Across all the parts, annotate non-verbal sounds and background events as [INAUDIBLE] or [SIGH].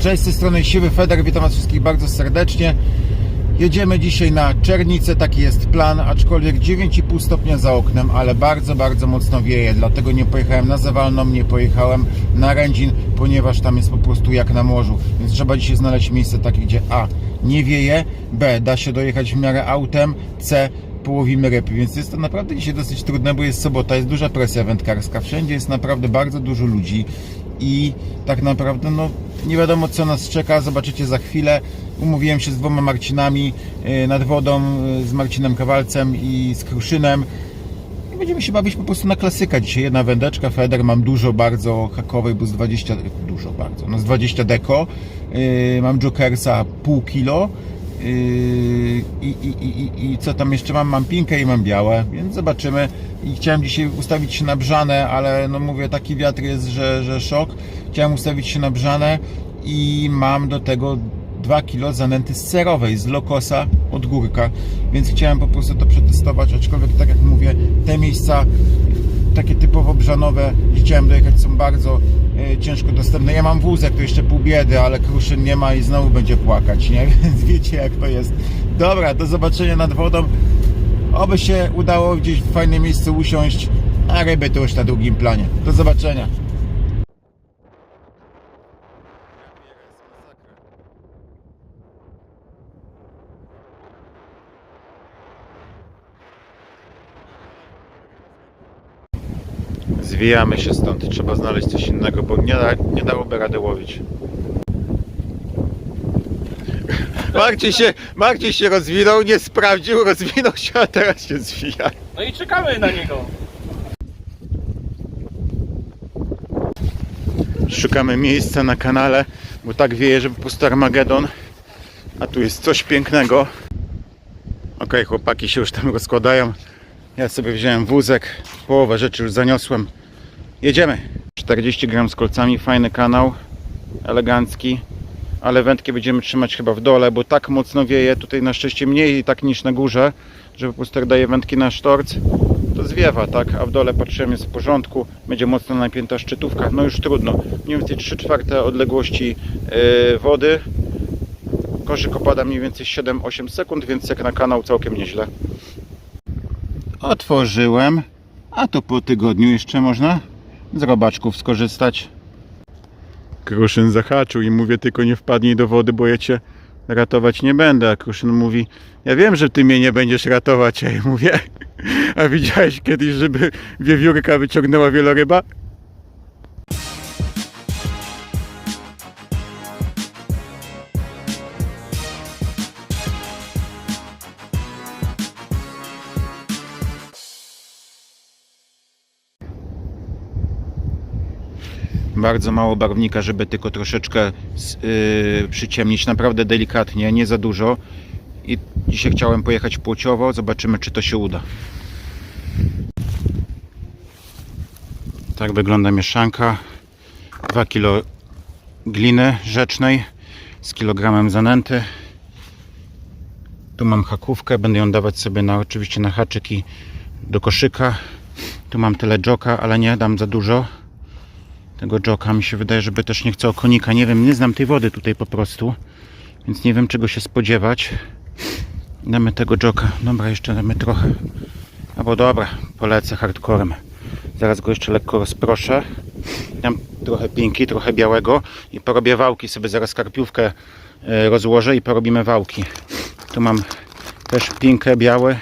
Cześć, z tej strony Siwy Feder, witam Was wszystkich bardzo serdecznie. Jedziemy dzisiaj na Czernicę, taki jest plan, aczkolwiek 9,5 stopnia za oknem, ale bardzo, bardzo mocno wieje, dlatego nie pojechałem na Zawalną, nie pojechałem na Rędzin, ponieważ tam jest po prostu jak na morzu, więc trzeba dzisiaj znaleźć miejsce takie, gdzie A. nie wieje, B. da się dojechać w miarę autem, C. połowimy ryb, więc jest to naprawdę dzisiaj dosyć trudne, bo jest sobota, jest duża presja wędkarska, wszędzie jest naprawdę bardzo dużo ludzi i tak naprawdę no nie wiadomo co nas czeka, zobaczycie za chwilę. Umówiłem się z dwoma Marcinami yy, nad wodą, yy, z Marcinem Kawalcem i z Kruszynem. I będziemy się bawić po prostu na klasyka. Dzisiaj jedna wędeczka, Feder, mam dużo bardzo hakowej, bo z 20, dużo bardzo, no z 20 deko. Yy, mam Jokersa pół kilo. I, i, i, i- I co tam jeszcze mam? Mam pinkę i mam białe, więc zobaczymy. I chciałem dzisiaj ustawić się na brzane, ale no mówię, taki wiatr jest, że, że szok. Chciałem ustawić się na brzane i mam do tego 2 kg zanęty serowej z lokosa od górka, więc chciałem po prostu to przetestować, aczkolwiek tak jak mówię, te miejsca takie typowo brzanowe, gdzie chciałem dojechać, są bardzo e, ciężko dostępne. Ja mam wózek, to jeszcze pół biedy, ale kruszyn nie ma i znowu będzie płakać, nie? [LAUGHS] Więc wiecie jak to jest. Dobra, do zobaczenia nad wodą. Oby się udało gdzieś w fajne miejsce usiąść, a ryby to już na drugim planie. Do zobaczenia. Zwijamy się stąd, trzeba znaleźć coś innego, bo nie, da, nie dałoby rady łowić. Marcin się, Marcin się rozwinął, nie sprawdził, rozwinął się, a teraz się zwija. No i czekamy na niego. Szukamy miejsca na kanale, bo tak wieje, że po prostu Armagedon. A tu jest coś pięknego. Ok, chłopaki się już tam rozkładają. Ja sobie wziąłem wózek, połowę rzeczy już zaniosłem. Jedziemy. 40 gram z kolcami, fajny kanał, elegancki. Ale wędki będziemy trzymać chyba w dole, bo tak mocno wieje. Tutaj na szczęście mniej tak niż na górze, że po prostu daje wędki na sztorc, to zwiewa, tak? A w dole patrzyłem jest w porządku, będzie mocno napięta szczytówka. No już trudno. Mniej więcej 3 czwarte odległości yy, wody. Koszyk opada mniej więcej 7-8 sekund, więc jak na kanał całkiem nieźle. Otworzyłem, a to po tygodniu jeszcze można z robaczków skorzystać. Kruszyn zahaczył i mówię tylko nie wpadnij do wody, bo ja cię ratować nie będę. A Kruszyn mówi, ja wiem, że ty mnie nie będziesz ratować. A ja mówię, [LAUGHS] a widziałeś kiedyś, żeby wiewiórka wyciągnęła wieloryba? Bardzo mało barwnika, żeby tylko troszeczkę yy, przyciemnić, naprawdę delikatnie, nie za dużo. I dzisiaj chciałem pojechać płciowo, zobaczymy czy to się uda. Tak wygląda mieszanka. 2 kg gliny rzecznej z kilogramem zanęty. Tu mam hakówkę, będę ją dawać sobie na, oczywiście na haczyki do koszyka. Tu mam tyle joka, ale nie dam za dużo tego joka. Mi się wydaje, żeby też nie chcę konika. Nie wiem, nie znam tej wody tutaj po prostu, więc nie wiem czego się spodziewać. Damy tego joka. Dobra, jeszcze damy trochę. Albo dobra, polecę hardcorem. Zaraz go jeszcze lekko rozproszę. Dam trochę pinki, trochę białego i porobię wałki. Sobie zaraz karpiówkę e, rozłożę i porobimy wałki. Tu mam też pinkę białe.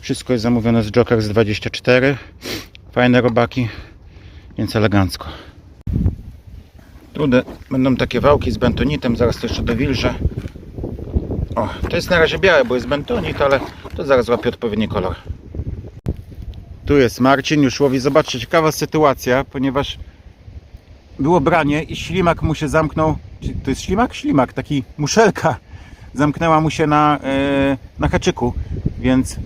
Wszystko jest zamówione z Joker z 24. Fajne robaki, więc elegancko. Tu de- będą takie wałki z bentonitem, zaraz to jeszcze dowilżę. O, to jest na razie białe, bo jest bentonit, ale to zaraz łapie odpowiedni kolor. Tu jest Marcin, już łowi. Zobaczcie, ciekawa sytuacja, ponieważ było branie i ślimak mu się zamknął. To jest ślimak? Ślimak, taki muszelka. Zamknęła mu się na, e, na haczyku, więc.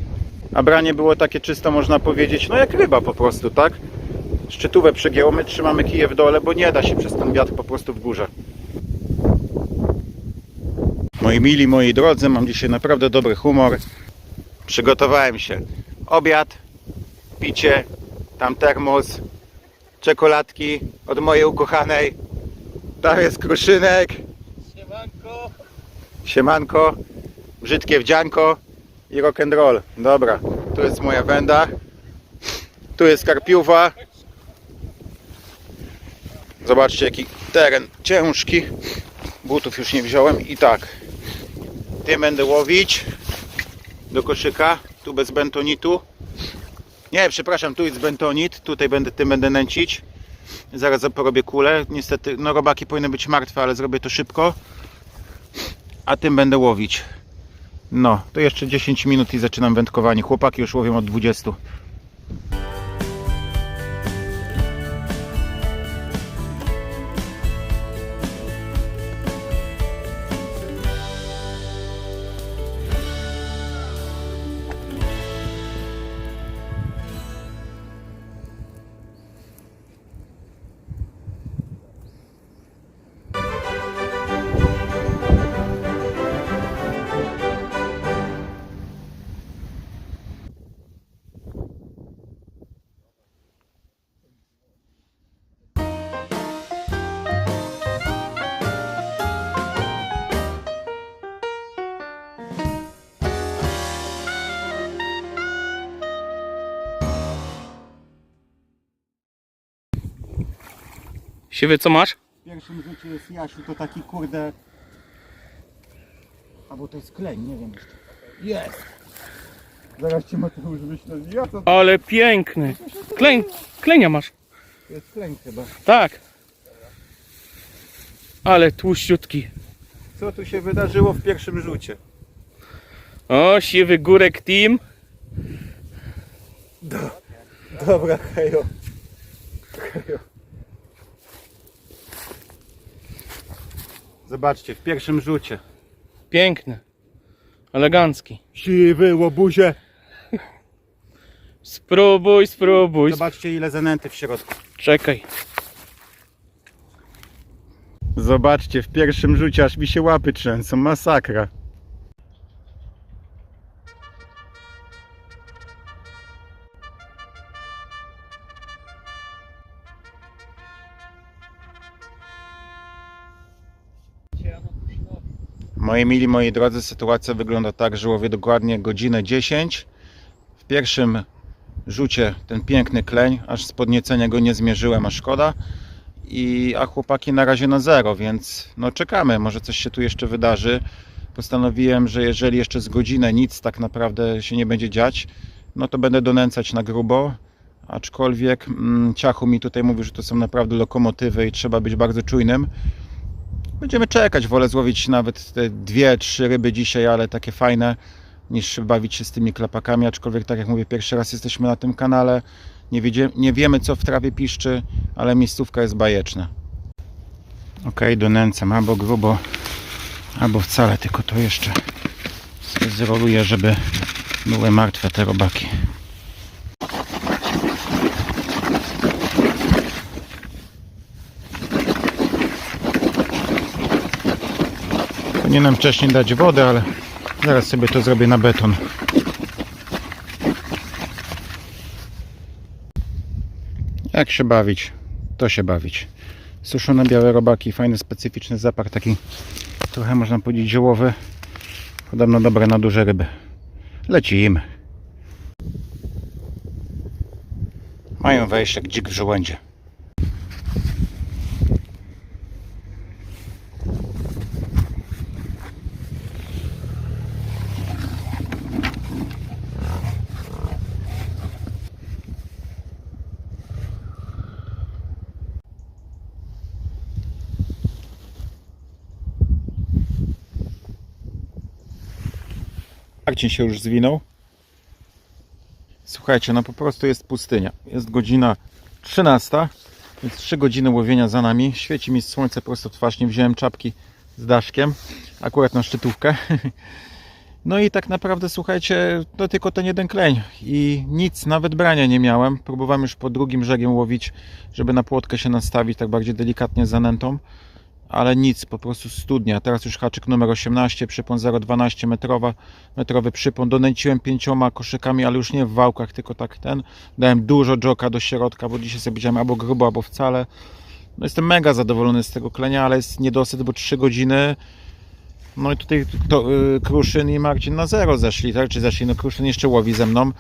A branie było takie czysto, można powiedzieć, no jak ryba po prostu, tak? Szczytówę przegięło, my trzymamy kije w dole, bo nie da się przez ten wiatr po prostu w górze. Moi mili, moi drodzy, mam dzisiaj naprawdę dobry humor. Przygotowałem się. Obiad, picie, tam termos, czekoladki od mojej ukochanej. Tam jest kruszynek Siemanko, brzydkie wdzianko i rock and roll. Dobra, tu jest moja wenda. Tu jest karpiuwa. Zobaczcie jaki teren ciężki. Butów już nie wziąłem i tak. Tym będę łowić do koszyka. Tu bez bentonitu. Nie, przepraszam, tu jest bentonit. Tutaj będę tym będę nęcić. Zaraz porobię kulę. Niestety, no robaki powinny być martwe, ale zrobię to szybko. A tym będę łowić. No, to jeszcze 10 minut i zaczynam wędkowanie. Chłopaki już łowią od 20. Siwy, co masz? W pierwszym rzucie jest Jasiu, to taki kurde... Albo to jest kleń, nie wiem jeszcze. Jest! Zaraz Ci Mateusz wyślę. Ja to... Ale piękny. Kleń, klenia masz. To jest kleń chyba. Tak. Ale tłuściutki. Co tu się wydarzyło w pierwszym rzucie? O, siwy górek team. Dobra, hejo. Hejo. Zobaczcie, w pierwszym rzucie. Piękny. Elegancki. Siwy łobuzie. Spróbuj, spróbuj. Zobaczcie ile zanęty w środku. Czekaj. Zobaczcie, w pierwszym rzucie aż mi się łapy trzęsą. Masakra. Moi mili, moi drodzy, sytuacja wygląda tak, że łowię dokładnie godzinę 10. W pierwszym rzucie ten piękny kleń, aż z podniecenia go nie zmierzyłem, a szkoda. I, a chłopaki na razie na zero, więc no czekamy, może coś się tu jeszcze wydarzy. Postanowiłem, że jeżeli jeszcze z godzinę nic tak naprawdę się nie będzie dziać, no to będę donęcać na grubo. Aczkolwiek mm, Ciachu mi tutaj mówił, że to są naprawdę lokomotywy i trzeba być bardzo czujnym. Będziemy czekać, wolę złowić nawet te dwie, trzy ryby dzisiaj, ale takie fajne, niż bawić się z tymi klapakami. Aczkolwiek, tak jak mówię, pierwszy raz jesteśmy na tym kanale. Nie, wiedzie, nie wiemy, co w trawie piszczy, ale miejscówka jest bajeczna. Ok, donęcam albo grubo, albo wcale, tylko to jeszcze zroluję, żeby były martwe te robaki. Powinienem wcześniej dać wodę, ale zaraz sobie to zrobię na beton. Jak się bawić? To się bawić. Suszone białe robaki, fajny, specyficzny zapach, taki trochę można powiedzieć ziołowy. Podobno dobre na duże ryby. Lecimy. Mają wejść jak dzik w żołędzie. Marcin się już zwinął. Słuchajcie, no po prostu jest pustynia. Jest godzina 13, więc 3 godziny łowienia za nami. Świeci mi słońce prosto w twarz. Nie wziąłem czapki z daszkiem, akurat na szczytówkę. [LAUGHS] No i tak naprawdę, słuchajcie, to tylko ten jeden kleń i nic, nawet brania nie miałem. Próbowałem już po drugim brzegiem łowić, żeby na płotkę się nastawić, tak bardziej delikatnie z zanętą ale nic, po prostu studnia. Teraz już haczyk numer 18, przypon 0,12 metrowa, metrowy przypon. Donęciłem pięcioma koszykami, ale już nie w wałkach, tylko tak ten. Dałem dużo joka do środka, bo dzisiaj sobie powiedziałem albo grubo, albo wcale. No jestem mega zadowolony z tego klenia, ale jest niedosyt, bo 3 godziny No i tutaj to, y, Kruszyn i Marcin na zero zeszli, tak? Czy zeszli? No Kruszyn jeszcze łowi ze mną,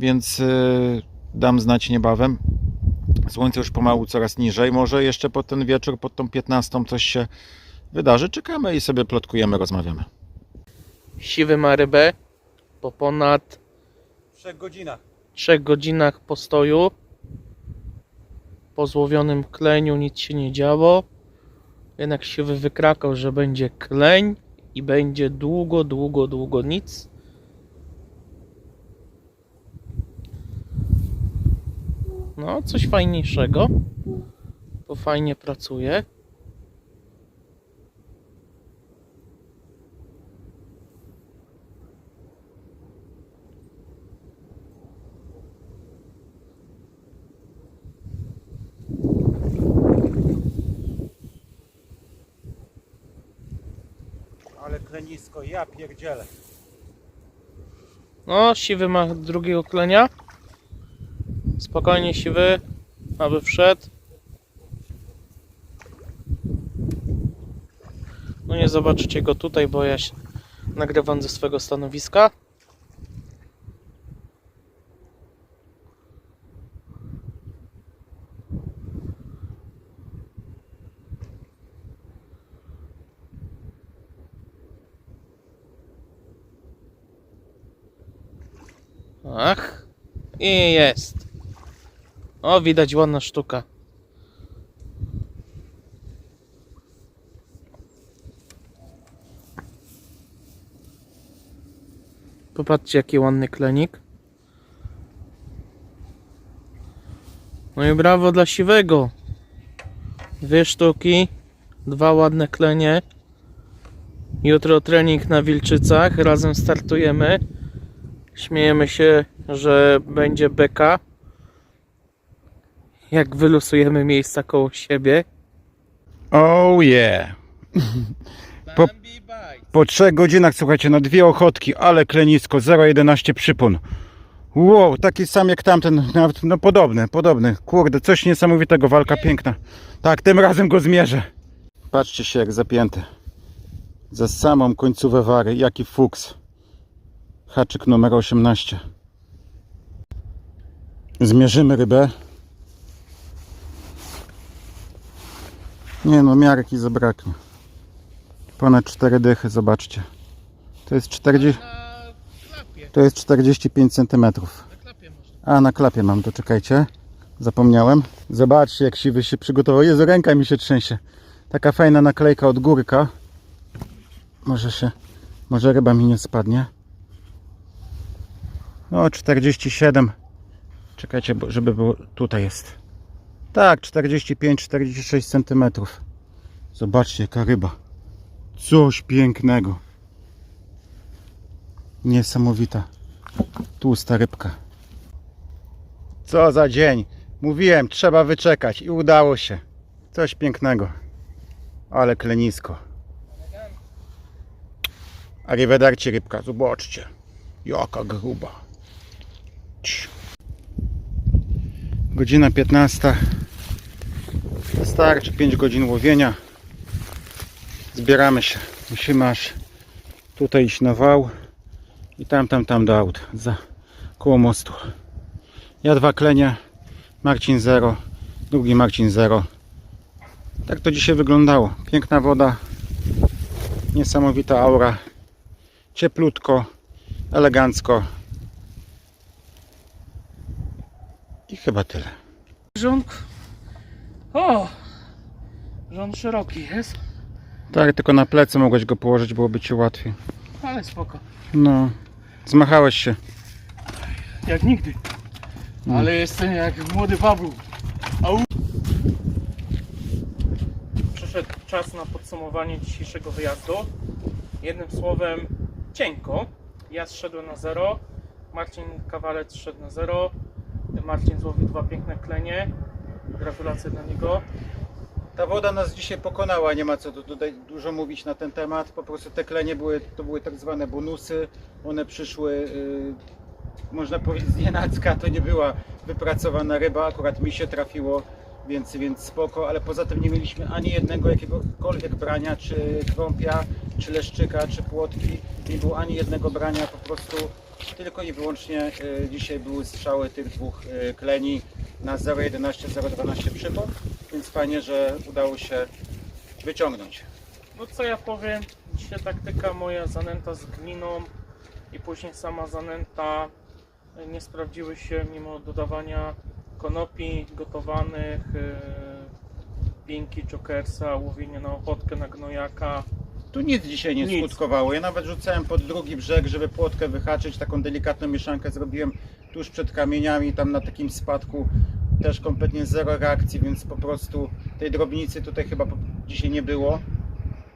więc y, dam znać niebawem. Słońce już pomału coraz niżej. Może jeszcze pod ten wieczór, pod tą 15 coś się wydarzy. Czekamy i sobie plotkujemy, rozmawiamy. Siwy ma rybę po ponad W 3 godzinach. 3 godzinach postoju. Po złowionym kleniu nic się nie działo. Jednak siwy wykrakał, że będzie kleń i będzie długo, długo, długo nic. No, coś fajniejszego. To fajnie pracuje. Ale klenisko, ja pierdzielę. No, siwy ma drugiego klenia. Spokojnie, siwy, aby wszedł. No nie zobaczycie go tutaj, bo ja się nagrywam ze swego stanowiska. Ach, i jest. O, widać ładna sztuka. Popatrzcie, jaki ładny klenik. No i brawo dla siwego. Dwie sztuki, dwa ładne klenie. Jutro trening na Wilczycach, razem startujemy. Śmiejemy się, że będzie beka. Jak wylosujemy miejsca koło siebie. Oh yeah. Po- Po trzech godzinach, słuchajcie, na dwie ochotki, ale klenisko, 0,11 przypon. Wow, taki sam jak tamten, nawet, no podobny, podobny. Kurde, coś niesamowitego, walka piękna. Tak, tym razem go zmierzę. Patrzcie się jak zapięty. Za samą końcówę wary, jaki fuks. Haczyk numer 18. Zmierzymy rybę. Nie no, miarki zabraknie. Ponad 4 dychy, zobaczcie. To jest 40, Na klapie, to jest 45 cm. na klapie można. A na klapie mam to, czekajcie. Zapomniałem. Zobaczcie jak siwy się przygotował. Jezu, ręka mi się trzęsie. Taka fajna naklejka od górka. Może się, może ryba mi nie spadnie. No 47. Czekajcie, żeby było, tutaj jest. Tak, 45-46 cm. Zobaczcie jaka ryba. Coś pięknego. Niesamowita. Tłusta rybka. Co za dzień. Mówiłem, trzeba wyczekać i udało się. Coś pięknego. Ale klenisko. Arrivederci rybka, zobaczcie. Jaka gruba. Godzina 15. Starczy 5 godzin łowienia. Zbieramy się. Musimy aż tutaj iść na wał i tam, tam, tam do aut. Za koło mostu. Ja dwa klenie, Marcin 0, drugi Marcin 0. Tak to dzisiaj wyglądało. Piękna woda, niesamowita aura, cieplutko, elegancko. I chyba tyle. Rząd. O! Rząd szeroki jest, Tak, tylko na plecy mogłeś go położyć, byłoby ci łatwiej. ale spoko. No, zmachałeś się. Jak nigdy. Mm. Ale jestem jak młody Paweł. Au. Przyszedł czas na podsumowanie dzisiejszego wyjazdu. Jednym słowem, cienko. Ja zszedłem na zero. Marcin Kawalec szedł na zero. Marcin złowił dwa piękne klenie. Gratulacje dla niego. Ta woda nas dzisiaj pokonała, nie ma co tu tutaj dużo mówić na ten temat. Po prostu te klenie były, to były tak zwane bonusy. One przyszły, yy, można powiedzieć, z nienacka. To nie była wypracowana ryba, akurat mi się trafiło, więc, więc spoko. Ale poza tym nie mieliśmy ani jednego jakiegokolwiek brania czy trąpia. Czy leszczyka, czy płotki. Nie było ani jednego brania, po prostu tylko i wyłącznie e, dzisiaj były strzały tych dwóch e, kleni na 0,11, 0,12 przypon, więc fajnie, że udało się wyciągnąć. No co ja powiem, dzisiaj taktyka moja zanęta z gliną i później sama zanęta e, nie sprawdziły się mimo dodawania konopi gotowanych, e, pinki, jokersa, łowienia na ochotkę, na gnojaka. Tu nic dzisiaj nie Nic. skutkowało. Ja nawet rzucałem pod drugi brzeg, żeby płotkę wyhaczyć. Taką delikatną mieszankę zrobiłem tuż przed kamieniami, tam na takim spadku. Też kompletnie zero reakcji, więc po prostu tej drobnicy tutaj chyba dzisiaj nie było.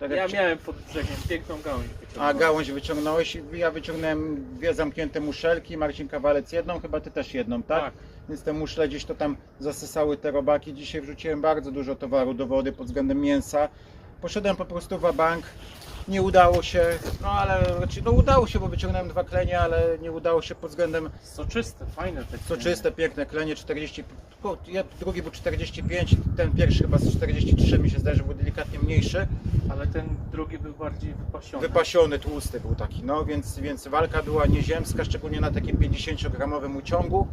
Tak Ja miałem pod brzegiem piękną gałąź. A gałąź wyciągnąłeś i ja wyciągnąłem dwie zamknięte muszelki, Marcin Kawalec jedną, chyba ty też jedną, tak? Tak. Więc te muszle gdzieś to tam zasysały te robaki. Dzisiaj wrzuciłem bardzo dużo towaru do wody pod względem mięsa. Poszedłem po prostu w bank. Nie udało się, no ale znaczy, no udało się, bo wyciągnąłem dwa klenie, ale nie udało się pod względem Soczyste, fajne te soczyste, piękne klenie 40, po- ja- drugi był 45, ten pierwszy chyba z 43 mi się zdaje, że był delikatnie mniejszy. Ale ten drugi był bardziej wypasiony. Wypasiony, tłusty był taki, no więc, więc walka była nieziemska, szczególnie na takim 50-gramowym uciągu.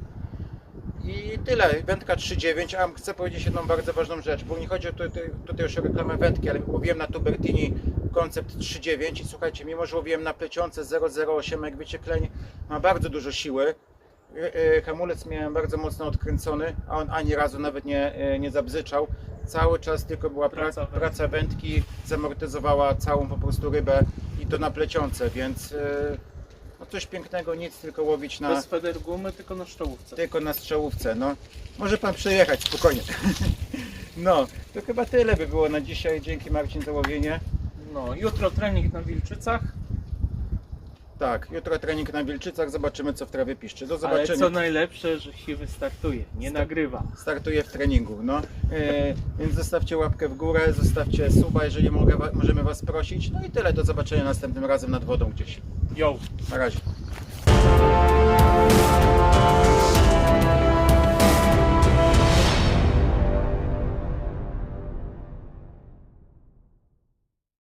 I tyle, wędka 3,9, a chcę powiedzieć jedną bardzo ważną rzecz, bo nie chodzi o tutaj, tutaj już o reklamę wędki, ale łowiłem na Tubertini koncept 3,9 i słuchajcie, mimo że łowiłem na plecionce 0,08, jak wiecie, kleń ma bardzo dużo siły. Y, y, Hamulec miałem bardzo mocno odkręcony, a on ani razu nawet nie, y, nie zabzyczał. Cały czas tylko była praca, Praca wędki. praca wędki, zamortyzowała całą po prostu rybę i to na plecionce, więc no coś pięknego, nic, tylko łowić na, Bez feder gumy, tylko na szczołówce. tylko na strzałówce. No, może pan przejechać spokojnie. [LAUGHS] No, to chyba tyle by było na dzisiaj. Dzięki Marcin za łowienie. No, jutro trening na Wilczycach, Tak, jutro trening na Wilczycach, zobaczymy co w trawie piszczy. Do ale zobaczenia. co najlepsze, że siwy startuje, nie Sta- nagrywa. Startuję w treningu, no. E, więc zostawcie łapkę w górę, zostawcie suba, jeżeli mogę, możemy Was prosić. No i tyle, do zobaczenia następnym razem nad wodą gdzieś. Yo! Na razie.